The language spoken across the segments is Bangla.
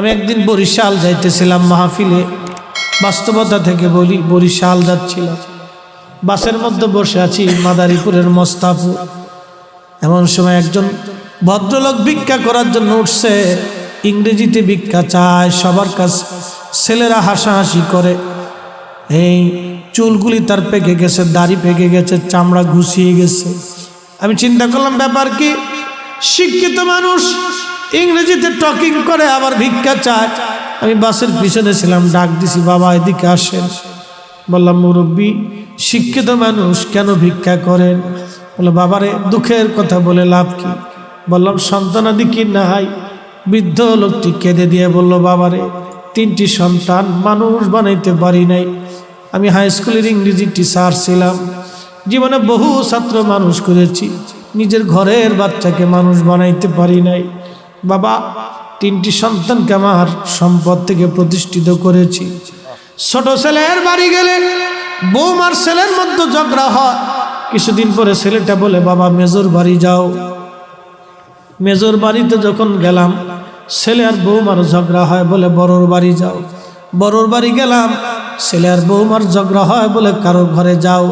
আমি একদিন বরিশাল যাইতেছিলাম মাহফিলে। বাস্তবতা থেকে বলি, বরিশাল যাচ্ছিলাম বাসের মধ্যে বসে আছি, মাদারীপুরের মস্তাপুর এমন সময় একজন ভদ্রলোক ভিক্ষা করার জন্য উঠছে। ইংরেজিতে ভিক্ষা চায়, সবার কাছ ছেলেরা হাসাহাসি করে। এই চুলগুলি তার পেকে গেছে, দাড়ি পেকে গেছে, চামড়া ঘুষিয়ে গেছে। আমি চিন্তা করলাম, ব্যাপার কি? শিক্ষিত মানুষ, ইংরেজিতে টকিং করে, আবার ভিক্ষা চায়। আমি বাসের পিছনে ছিলাম, ডাক দিছি, বাবা, এদিকে আসেন। বললাম, মুরব্বী, শিক্ষিত মানুষ কেন ভিক্ষা করেন? বলে বাবারে, দুঃখের কথা বলে লাভ কি? বললাম সন্তানাদি কি নাই। বৃদ্ধ লোকটি কেঁদে দিয়ে বলল, বাবারে, তিনটি সন্তান মানুষ বানাইতে পারি নাই। আমি হাই স্কুলের ইংরেজি টিচার ছিলাম। জীবনে বহু ছাত্র মানুষ করেছি। নিজের ঘরের বাচ্চাকে মানুষ বানাইতে পারি নাই। বাবা, তিনটি সন্তানকে আমার সম্পদ থেকে প্রতিষ্ঠিত করেছি। ছোট ছেলের বাড়ি গেলে বৌমার ছেলের মধ্যে ঝগড়া হয়। কিছুদিন পরে ছেলেটা বলে, বাবা, মেজর বাড়ি যাও। মেজর বাড়িতে যখন গেলাম, ছেলে আর বৌমার ঝগড়া হয় বলে, বড়র বাড়ি যাও। বড়র বাড়ি গেলাম, ছেলে আর বৌমার ঝগড়া হয় বলে কারোর ঘরে যাও।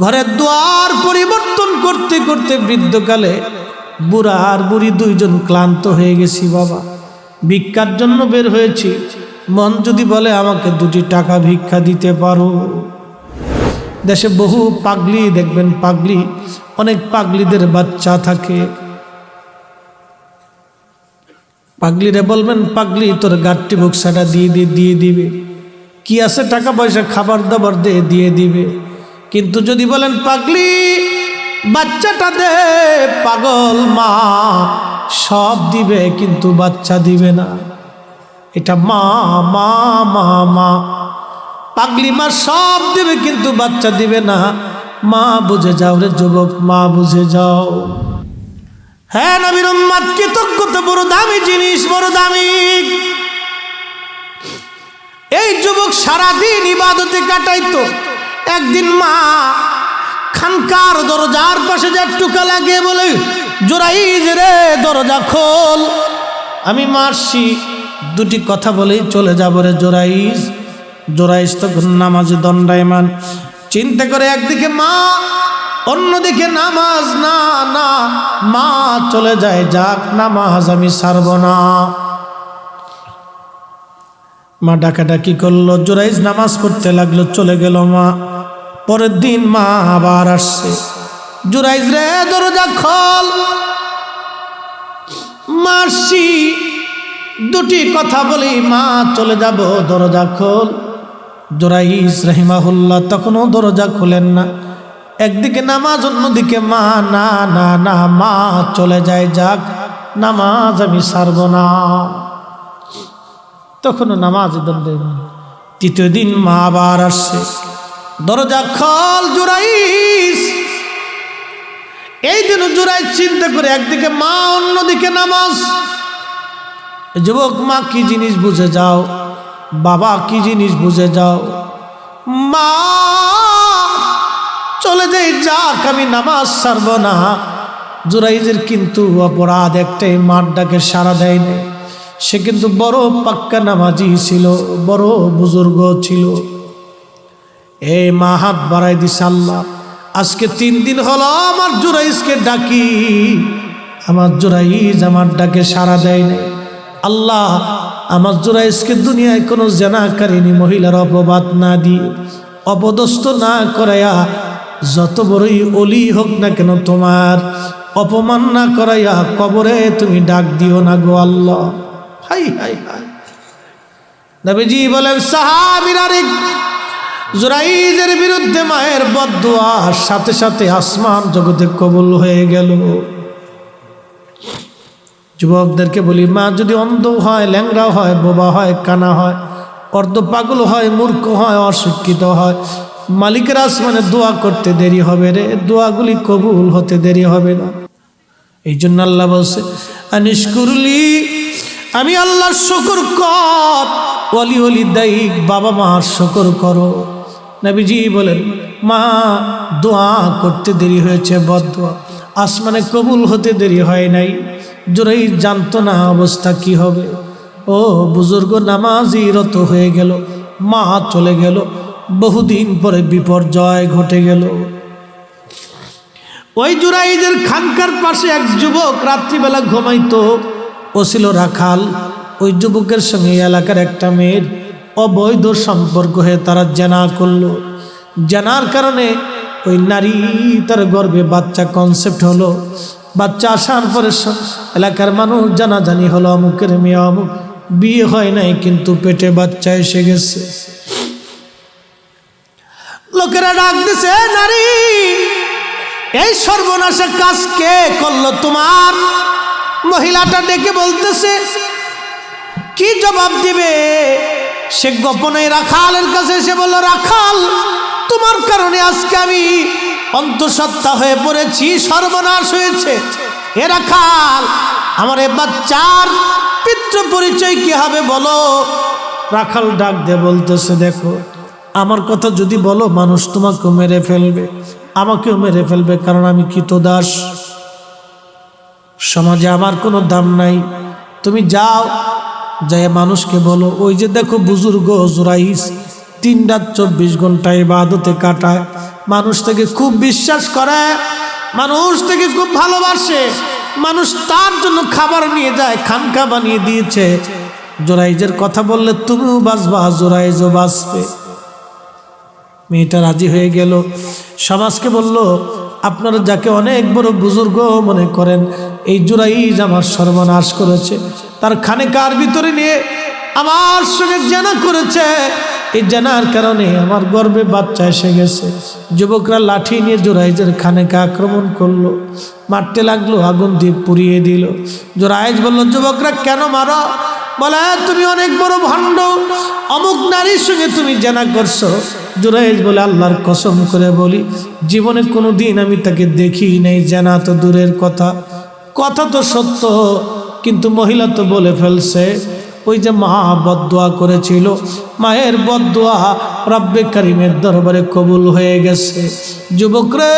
ঘরের দুয়ার পরিবর্তন করতে করতে বৃদ্ধকালে বুড়া আর বুড়ি দুইজন ক্লান্ত হয়ে গেছি, বাবা। ভিক্ষার জন্য বের হয়েছি। মন যদি বলে আমাকে দুটি টাকা ভিক্ষা দিতে পারো। দেশে বহু পাগলি, দেখবেন পাগলি, অনেক পাগলিদের বাচ্চা থাকে। পাগলিরে বলবেন, পাগলি, তোর গাঠটি বক্সাটা দিয়ে দিয়ে দিয়ে দিবে। কি আছে টাকা পয়সা খাবার দাবার দিয়ে দিয়ে দিবে। কিন্তু যদি বলেন, পাগলি, বাচ্চাটা দে, পাগল মা, সব দিবে কিন্তু বাচ্চা দিবে না। এটা মা মা মা মা। পাগলি মা সব দিবে কিন্তু বাচ্চা দিবে না। মা, বুঝে যাও রে যুবক, মা, বুঝে যাও। হ্যাঁ নবীর উম্মাদ কৃতজ্ঞতা, বড় দামি জিনিস, বড় দামি। এই যুবক সারাদিন ইবাদতে কাটাইতো। একদিন মা খানকার দরজার পাশে যে টুকা লাগে বলে, জোরাইজ রে, দরজা খোল। আমি মারছি, দুটি কথা বলেই চলে যাব রে জোরাইজ। জোরাইজ তখন নামাজে দণ্ডায়মান। চিন্তা করে একদিকে মা, অন্যদিকে নামাজ। না না, মা চলে যায়, যাক নামাজ আমি সারব না। মা ডাকাডাকি করল, জোরাইজ নামাজ পড়তে লাগল, চলে গেল মা। পরের দিন মা আবার আসছে। জোরাইজ রে, দরজা খোল। মাসি, দুটি কথা বলি, মা, চলে যাব, দরজা খোল। জোরাইজ রহিমাহুল্লাহ তখনও দরজা খোলেন না। একদিকে নামাজ, অন্যদিকে মা, না না না, মা, চলে যায়, যাক, নামাজ আমি সারব না। তখনও নামাজ দেন তৃতীয় দিন মা আবার আসছে। দরজা খল জোরাইস এই দিন জোরাই চিন্তা করে একদিকে মা, অন্যদিকে নামাজ। যুবক, মা কি জিনিস বুঝে যাও? বাবা কি জিনিস বুঝে যাও? মা, চলে যাই, যাক, আমি নামাজ সারব না। জুরাইজের কিন্তু অপরাধ একটাই, মার ডাকে সারা দেয়নি সে কিন্তু বড় পাক্কা নামাজি ছিল, বড় বুজুর্গ ছিল। এই মা হাত বাড়াই দিস আল্লাহ, আজকে তিন দিন হলো আমার জুরাইজকে ডাকি। আমার জুরাইজ আমার ডাকে সারা দেয়নি আল্লাহ, আমার জুরাইজকে দুনিয়ায় কোনো জেনাকারিনী মহিলার অপবাদ না দিয়ে, অপদস্থ না করাইয়া যত বড়ই অলি হোক না কেন তোমার অপমান না করাইয়া কবরে তুমি ডাক দিও না গো আল্লাহ। হাই হাই হাই। নবীজি বলেন, সাহাবিরা রে জুরাইজের বিরুদ্ধে মায়ের বদুয়ার সাথে সাথে আসমান জগতে কবুল হয়ে গেল। যুবকদেরকে বলি, মা, যদি অন্ধ হয় ল্যাংরা হয়, বোবা হয়, কানা হয়, অর্ধ পাগল হয়, মূর্খ হয়, অশিক্ষিত হয়, মালিকের আসমানে দোয়া করতে দেরি হবে রে, দোয়াগুলি কবুল হতে দেরি হবে না। এই জন্য আল্লাহ বলছে আনিস করলি আমি আল্লাহর শকর কর অলি অলি দায়িক বাবা মার শকর করো। নবীজি বলেন, মা, দোয়া করতে দেরি হয়েছে বদোয়া আসমানে কবুল হতে দেরি হয় নাই। জোরেই জানতো না অবস্থা কি হবে। ও বুজুর্গ নামাজি রত হয়ে গেল। মা চলে গেল। বহুদিন পরে বিপর্যয় ঘটে গেল। ওই জুরাইদের খানকার পাশে এক যুবক রাত্রিবেলা ঘুমাইতো। ও ছিল রাখাল। ওই যুবকের সঙ্গে এলাকার একটা মেয়ের অবৈধ সম্পর্ক হয়ে তারা জেনা করল। জানার কারণে ওই নারী তার গর্বে বাচ্চা কনসেপ্ট হলো। বাচ্চা আসার পরে এলাকার মানুষ জানাজানি হলো, অমুকের মেয়ে অমুক, বিয়ে হয় নাই কিন্তু পেটে বাচ্চা এসে গেছে। লোকেরা ডাক দিছে নারী, এই সর্বনাশের কাজ কে করল তোমার? মহিলাটা ডেকে বলতেছে, কি জবাব দিবে? সে গোপনে রাখালের কাছে এসে বলল, রাখাল, তোমার কারণে আজকে আমি অন্তঃসত্ত্বা হয়ে পড়েছি, সর্বনাশ হয়েছে। এ রাখাল, আমার এ বাচ্চার পিতৃ পরিচয় কি হবে বলো? রাখাল ডাক দিয়ে বলতেছে, দেখো, আমার কথা যদি বলো, মানুষ তোমাকেও মেরে ফেলবে। আমাকেও মেরে ফেলবে, কারণ আমি দাস সমাজে আমার কোনো দাম নাই। তুমি যাও যাই মানুষকে বলো, ওই যে দেখো বুজুর্গ জোরাইস তিন রাত চব্বিশ ঘণ্টা ইবাদতে কাটায়। মানুষ থেকে খুব বিশ্বাস করে, মানুষ থেকে খুব ভালোবাসে। মানুষ তার জন্য খাবার নিয়ে যায়, খানকা বানিয়ে দিয়েছে। জোরাইজের কথা বললে তুমিও বাঁচবা জোরাইজও বাঁচবে। মেয়েটা রাজি হয়ে গেল। সমাজকে বলল আপনারা যাকে অনেক বড় বুজুর্গ মনে করেন, এই জুরাইজ আমার সর্বনাশ করেছে। তার খানেকার ভিতরে নিয়ে আমার সঙ্গে জানা করেছে। এই জানার কারণে আমার গর্বে বাচ্চা এসে গেছে। যুবকরা লাঠি নিয়ে জোরাইজের খানেকা আক্রমণ করল। মারতে লাগল, আগুন দিয়ে পুড়িয়ে দিল। জোরাইজ বলল, যুবকরা, কেন মারো? বলে, তুমি অনেক বড় ভণ্ড। অমুক নারীর সঙ্গে তুমি জানা করছ। জুরাইজ বলে আল্লাহর কসম করে বলি, জীবনে কোনো দিন আমি তাকে দেখি নাই, জানা তো দূরের কথা। কথা তো সত্য, কিন্তু মহিলা তো বলে ফেলছে, ওই যে মা বদোয়া করেছিল, মায়ের বদোয়া রব্বে কারিমের দরবারে কবুল হয়ে গেছে। যুবকরে,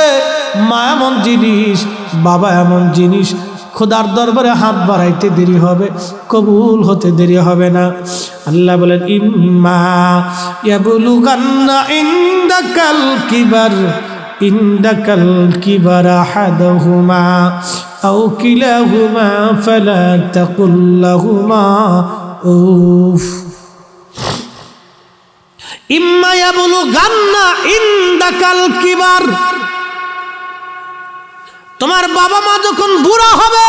মা এমন জিনিস, বাবা এমন জিনিস খোদার দরবারে হাত বাড়াইতে দেরি হবে, কবুল হতে দেরি হবে না। আল্লাহ বলেন, ইম্মা ইনদাকাল কিবার কিবার উফ। ইম্মা ইয়াবলুগান্না ইনদাকাল কিবার তোমার বাবা মা যখন বুড়া হবে,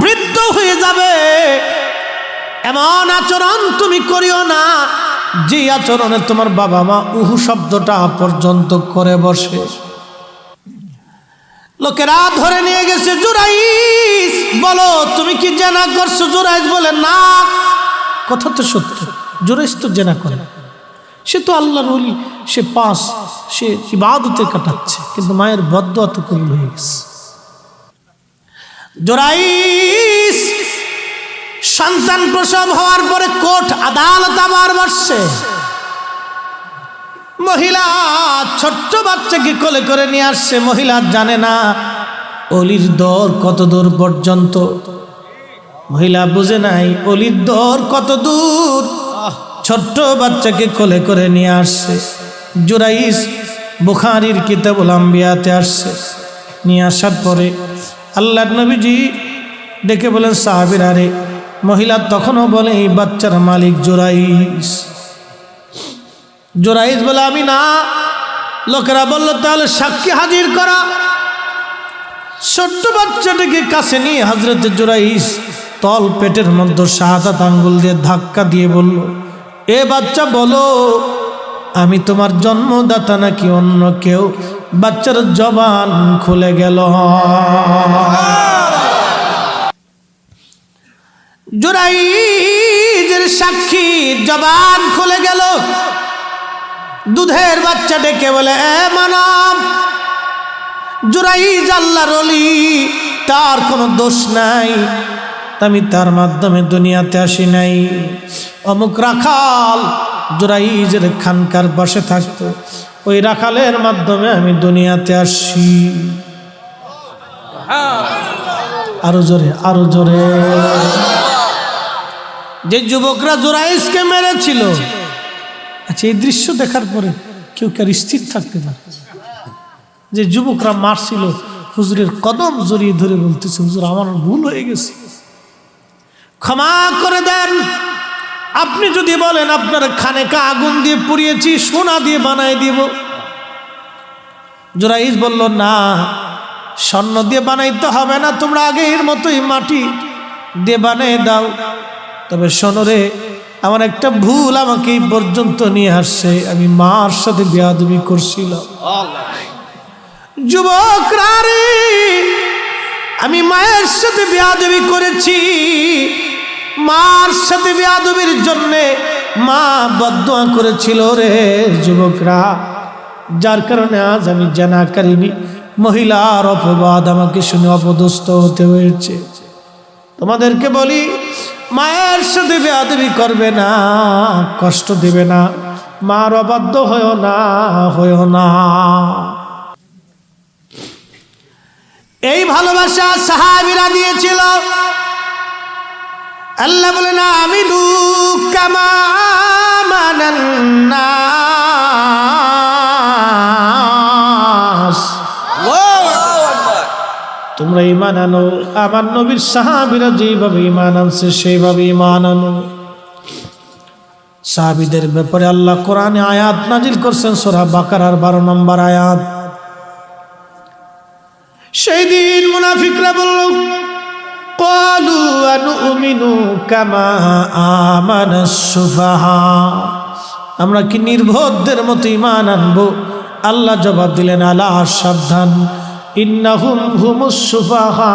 বৃদ্ধ হয়ে যাবে। এমন আচরণ তুমি করিও না, যে আচরণে তোমার বাবা মা উহু শব্দটা পর্যন্ত করে বসে। লোকেরা ধরে নিয়ে গেছে জুরাইস বলো, তুমি কি জেনা করছ? জুরাইস বলে, না। কথা তো সত্য। জুরাইস তো জেনা করে। সে তো আল্লাহর ওলি, সে পাস, সে ইবাদতে কাটাচ্ছে, কিন্তু মায়ের বদ্ধ অত কবুল হয়ে গেছে। জোরাইস, সন্তান প্রসব হওয়ার পরে কোর্ট আদালত আবার বসছে মহিলা ছোট্ট বাচ্চাকে কোলে করে নিয়ে আসছে, মহিলা জানে না অলির দর কত দূর পর্যন্ত। মহিলা বুঝে নাই, অলির দর কত দূর। ছোট্ট বাচ্চাকে কোলে করে নিয়ে আসছে। জুরাইস বুখারির কিতাবুল আম্বিয়াতে আসছে। নিয়ে আসার পরে আল্লাহ নবীজি ডেকে বলেন, সাহাবির আরে মহিলা তখনও বলে, এই বাচ্চার মালিক জোরাইস জোরাইস বলে, আমি না। লোকেরা বলল, তাহলে সাক্ষী হাজির করা। ছোট্ট বাচ্চাটাকে কাছে নিয়ে হজরত জোরাইস তল পেটের মধ্যে শাহাদাত আঙ্গুল দিয়ে ধাক্কা দিয়ে বলল এ বাচ্চা বলো, আমি তোমার জন্মদাতা নাকি অন্য কেউ? বাচ্চার জবান খুলে গেল। জোরাইজের সাক্ষী জবান খুলে গেল। দুধের বাচ্চা ডেকে বলে, এ মানব, জুরাইজ আল্লাহর অলি, তার কোনো দোষ নাই। আমি তার মাধ্যমে দুনিয়াতে আসি নাই। অমুক রাখাল জুরাইজের খানকার বসে থাকতো। ওই রাখালের মাধ্যমে আমি দুনিয়াতে আসি। আরও জোরে আরও জোরে। যে যুবকরা জোরাইসকে মেরেছিল। আচ্ছা এই দৃশ্য দেখার পরে কেউ কার স্থির থাকতে পারে? যে যুবকরা মারছিল, হুজুরের কদম জড়িয়ে ধরে বলতেছে, হুজুর, আমার ভুল হয়ে গেছে। ক্ষমা করে দেন। আপনি যদি বলেন, আপনার খানেকা আগুন দিয়ে পুড়িয়েছি, সোনা দিয়ে বানাই দিব। জোরাইজ বলল, না, স্বর্ণ দিয়ে বানাইতে হবে না, তোমরা আগের মতোই মাটি দিয়ে বানিয়ে দাও। তবে শোনরে আমার একটা ভুল আমাকে এই পর্যন্ত নিয়ে আসছে। আমি মার সাথে বেয়াদবি করছিলাম। যুবকরা রে, আমি মায়ের সাথে বেয়াদবি করেছি। মার সাথে বেয়াদবির জন্যে মা বদয়া করেছিল রে যুবকরা। যার কারণে আজ আমি জানা করিনি মহিলার অপবাদ আমাকে শুনে অপদস্থ হতে হয়েছে। তোমাদেরকে বলি, মায়ের সাথে বেয়াদবি করবে না, কষ্ট দেবে না। মার অবাধ্য হয়েও না হয়েও না। এই ভালোবাসা সাহাবিরা দিয়েছিল। আল্লাহ বলে না আমি তোমরা ইমান আনো আমার নবীর সাহাবিরা যেভাবে ইমান আনছে সেইভাবে ইমান আনো। সাহাবিদের ব্যাপারে আল্লাহ কোরআনে আয়াত নাজিল করছেন সোরা বাকারার বারো নম্বর আয়াত। সেই দিন মুনাফিকরা বলল কলু আনুমিনু কামা আমানা সুফাহা আমরা কি নির্বোধদের মতো ইমান আনব? আল্লাহ জবাব দিলেন, আলা সাবধান। ইন্নাহুম হুমুস সুফাহা।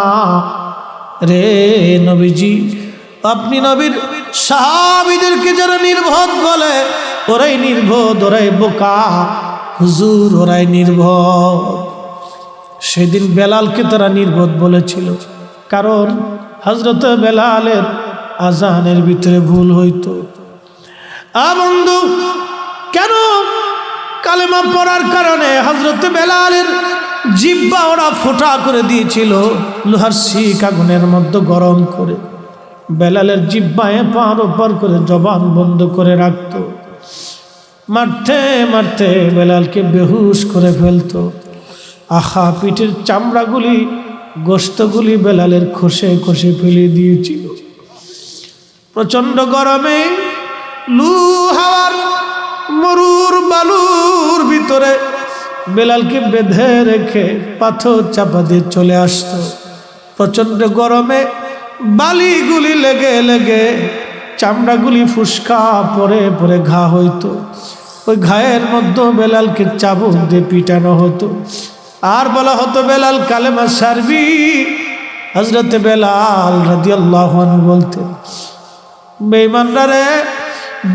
রে নবীজি, আপনি নবীর সাহাবিদেরকে যারা নির্বোধ বলে, ওরাই নির্বোধ, ওরাই বোকা। হুজুর, ওরাই নির্বোধ। সেদিন বেলালকে তারা নির্বোধ বলেছিল। কারণ হজরত বেলালের আজানের ভিতরে ভুল হইতো। আ বন্ধু, কেন কালেমা পড়ার কারণে হজরত বেলালের জিব্বা ওরা ফোটা করে দিয়েছিল লোহার শিক আগুনের মধ্যে গরম করে। বেলালের জিব্বায় পার ওপার করে জবান বন্ধ করে রাখত। মারতে মারতে বেলালকে বেহুশ করে ফেলতো। আহা, পিঠের চামড়াগুলি গোস্তগুলি বেলালের খসে খসে ফেলে দিয়েছিল। প্রচণ্ড গরমে লু হাওয়ার মরুর বালুর ভিতরে বেলালকে বেঁধে রেখে পাথর চাপা দিয়ে চলে আসতো। প্রচণ্ড গরমে বালিগুলি লেগে লেগে চামড়াগুলি ফুসকা পরে পরে ঘা হইতো। ওই ঘায়ের মধ্যে বেলালকে চাবুক দিয়ে পিটানো হতো। আর বলা হতো বেলাল কালেমা সারবি। হজরতে বেলাল রাজি আল্লাহ বলতেন বেইমানরা রে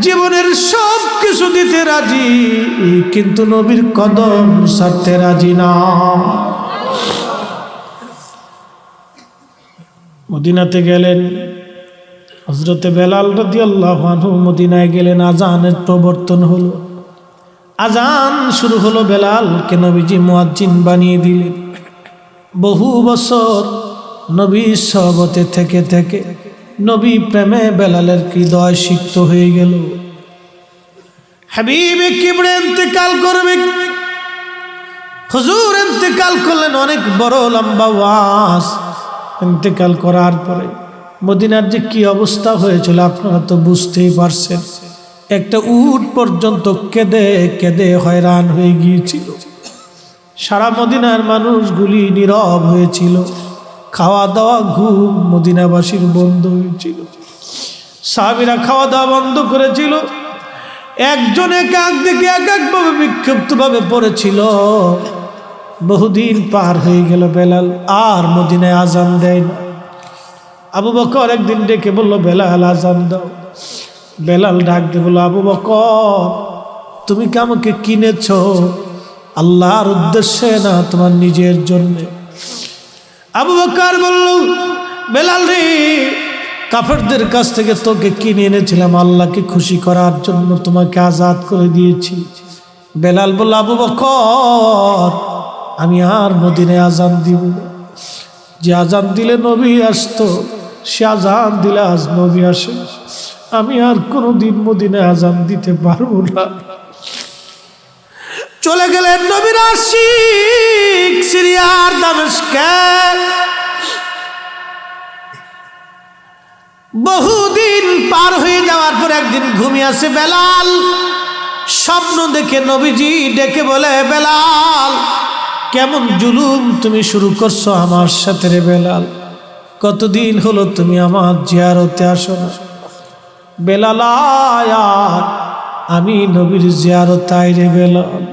জীবনের সব কিছু দিতে রাজি, কিন্তু নবীর কদম সারতে রাজি না। মদিনাতে গেলেন হজরতে বেলাল রাজি আল্লাহ মদিনায় গেলেন আজানের প্রবর্তন হলো। আজান শুরু হলো বেলালকে নবীজি মুয়াজ্জিন বানিয়ে দিলেন। বহু বছর নবী সহবতে থেকে থেকে নবী প্রেমে বেলালের হৃদয় সিক্ত হয়ে গেল। হাবিবে কিবড়ে ইন্তেকাল করবে। হুজুর ইন্তেকাল করলেন অনেক বড় লম্বা ওয়াজ। ইন্তেকাল করার পরে মদিনার যে কি অবস্থা হয়েছিল আপনারা তো বুঝতেই পারছেন। একটা উট পর্যন্ত কেঁদে কেঁদে হয়রান হয়ে গিয়েছিল। সারা মদিনার মানুষগুলি নীরব হয়েছিল। খাওয়া দাওয়া ঘুম মদিনাবাসীর বন্ধ হয়েছিল। সাহাবিরা খাওয়া দাওয়া বন্ধ করেছিল। একজন এক এক দিকে এক একভাবে বিক্ষিপ্তভাবে পড়েছিল। বহুদিন পার হয়ে গেল বেলাল, আর মদিনায় আজান দেয় না আবু বকর একদিন ডেকে বলল, বেলাল, আজান দাও। বেলাল ডাক দিয়ে বলল, আবু বকর, তুমি কি আমাকে কিনেছ? আল্লাহর উদ্দেশ্যে না তোমার নিজের জন্যে? আবু বকর বলল, বেলাল রে, কাফেরদের কাছ থেকে তোকে কিনে এনেছিলাম, আল্লাহকে খুশি করার জন্য তোমাকে আজাদ করে দিয়েছি। বেলাল বলল, আবু বকর, আমি আর মদিনে আজান দিব যে আজান দিলে নবী আসতো, সে আজান দিলে আজ নবী আসে আমি আর কোনোদিন মদিনে আজান দিতে পারব না। চলে গেলেন নবীর সিরিয়ার দামেশকে বহুদিন পার হয়ে যাওয়ার পর একদিন ঘুমিয়ে আসে বেলাল। স্বপ্ন দেখে নবীজি ডেকে বলে, বেলাল, কেমন জুলুম তুমি শুরু করছ আমার সাথে রে বেলাল? কতদিন হলো তুমি আমার জিয়ারতে আসো না? বেলাল আয় আয়, আমি নবীর জিয়ারত আই রে বেলাল।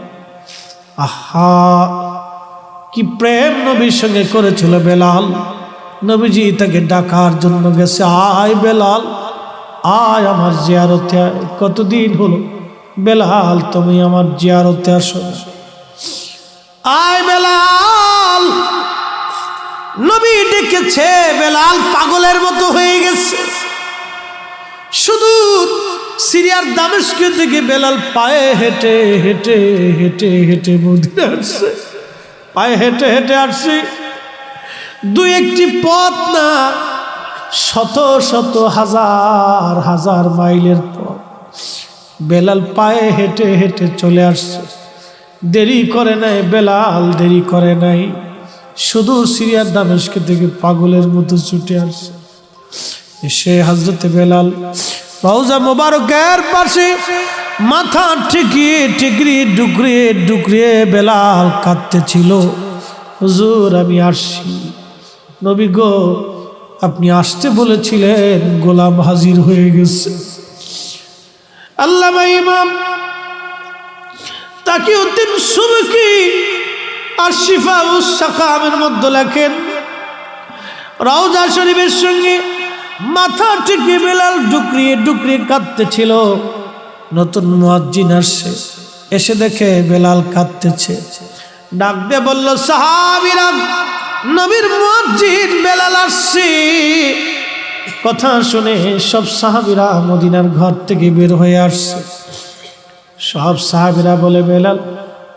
আহা কি প্রেম নবীর সঙ্গে করেছিল বেলাল। নবীজি তাকে ডাকার জন্য গেছে। আয় বেলাল আয় আমার জিয়ারতে। কতদিন হলো? বেলাল তুমি আমার জিয়ারতে আসো আয় বেলাল নবী ডেকেছে বেলাল পাগলের মতো হয়ে গেছে। শুধু সিরিয়ার দামেশকে থেকে বেলাল পায়ে হেঁটে হেঁটে হেঁটে হেঁটে মদিনে আসছে। পায়ে হেঁটে হেঁটে আসছে। দুই একটি পথ না, শত শত হাজার হাজার মাইলের পথ। বেলাল পায়ে হেঁটে হেঁটে চলে আসছে। দেরি করে নাই বেলাল, দেরি করে নাই। শুধু সিরিয়ার দামেশকে থেকে পাগলের মতো ছুটে আসছে। সে হজরতে বেলাল রওজা মোবারকের পাশে মাথা ঠেকিয়ে ঠেকরিয়ে ডুকরিয়ে ডুকরিয়ে বেলাল কাঁদতেছিল। হুজুর, আমি আসছি। নবী গো, আপনি আসতে বলেছিলেন, গোলাম হাজির হয়ে গেছে। আল্লামা ইমাম তাকে উদ্দিন সুবকি আর শিফা মধ্যে লেখেন, রওজা শরীফের সঙ্গে মাথা ঠেকে বেলাল ডুকরিয়ে ডুকরিয়ে কাঁদতেছিল। নতুন মুয়াজ্জিন আসছে। এসে দেখে বেলাল কাঁদতেছে। ডাক দিয়ে বলল, সাহাবিরা, নবীর মুয়াজ্জিন বেলাল আসছে। কথা শুনে সব সাহাবিরা মদিনার ঘর থেকে বের হয়ে আসছে। সব সাহাবিরা বলে, বেলাল,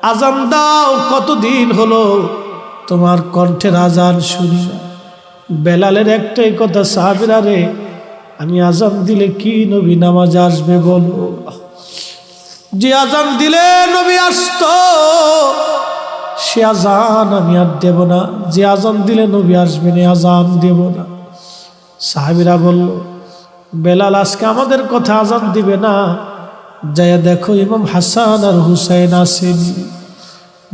আজান দাও, কতদিন হলো? তোমার কণ্ঠের আজান শুনি না। বেলালের একটাই কথা, সাহাবিরা রে, আমি আজান দিলে কি নবী নামাজ আসবে বলব যে আজান দিলে নবী আসতো, সে আজান আমি আর দেব না। যে আজান দিলে নবী আসবে না আজান দেব না। সাহাবিরা বলল, বেলাল, আজকে আমাদের কথা আজান দিবে না। যাইয়া দেখো, ইমাম হাসান আর হুসাইন আসেনি।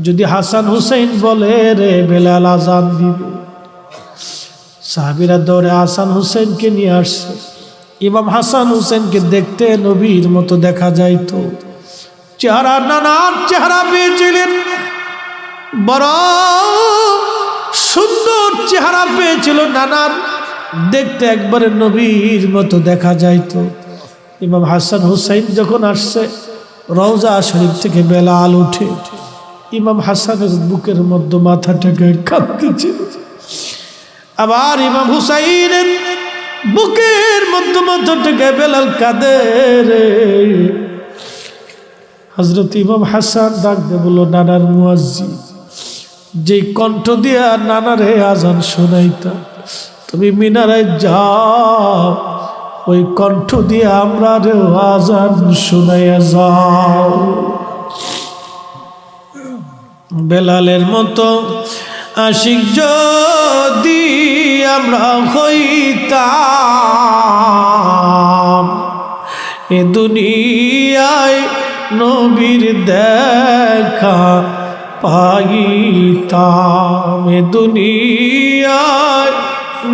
যদি হাসান হুসাইন বলে রে, বেলাল আজান দিবে। সাহাবিরা দৌড়ে হাসান হুসেনকে নিয়ে আসছে। ইমাম হাসান হুসেনকে দেখতে নবীর মতো দেখা যাইত। চেহারা নানার চেহারা পেয়েছিলেন। বড় সুন্দর চেহারা পেয়েছিল নানার দেখতে একবারে নবীর মতো দেখা যাইত। ইমাম হাসান হুসাইন যখন আসছে, রওজা শরীফ থেকে বেলাল উঠে। ইমাম হাসানের বুকের মধ্যে মাথাটাকে কাঁদতেছিল আবার ইমাম হুসাইনের বুকের মধ্য মধ্য থেকে বেলাল কাঁদে রে। হজরত ইমাম হাসান ডাক দে বলল, নানার মুয়াজ্জি যে কণ্ঠ দিয়া নানারে আজান শোনাইতা, তুমি মিনারায় যাও, ওই কণ্ঠ দিয়ে আমরা রে আজান শোনাইয়া যাও। বেলালের মতো আশিক যদি আমরা হইতাম। এ দুনিয়ায় নবীর দেখা পাইতাম। এ দুনিয়ায়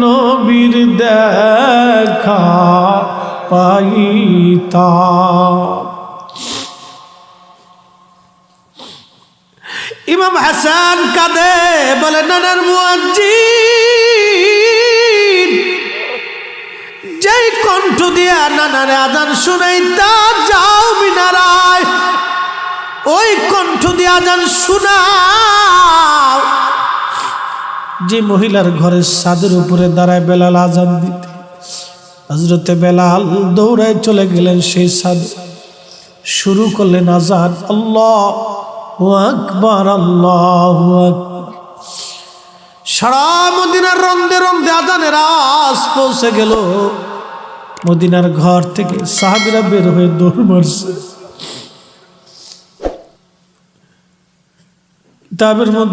নবীর দেখা পাইতাম। ইমাম হাসান কাঁদে, বলে নানার মুয়াজ্জিন। যেই কণ্ঠ দিয়া নানারে আজান শুনাইতা যাও মিনারায়। ওই কণ্ঠ দিয়ে আজান শুনাও। যে মহিলার ঘরের ছাদের উপরে দাঁড়ায় বেলাল আজান দিতে হজরতে বেলাল দৌড়ায় চলে গেলেন সেই সাদ শুরু করলেন আজান, আল্লাহ আকবার, আল্লাহ সারা মদিনার রন্দে রন্দে আজানের আস পৌঁছে গেল। মদিনার ঘর থেকে সাহাবিরা বের হয়ে দৌড় মারছে। মধ্যে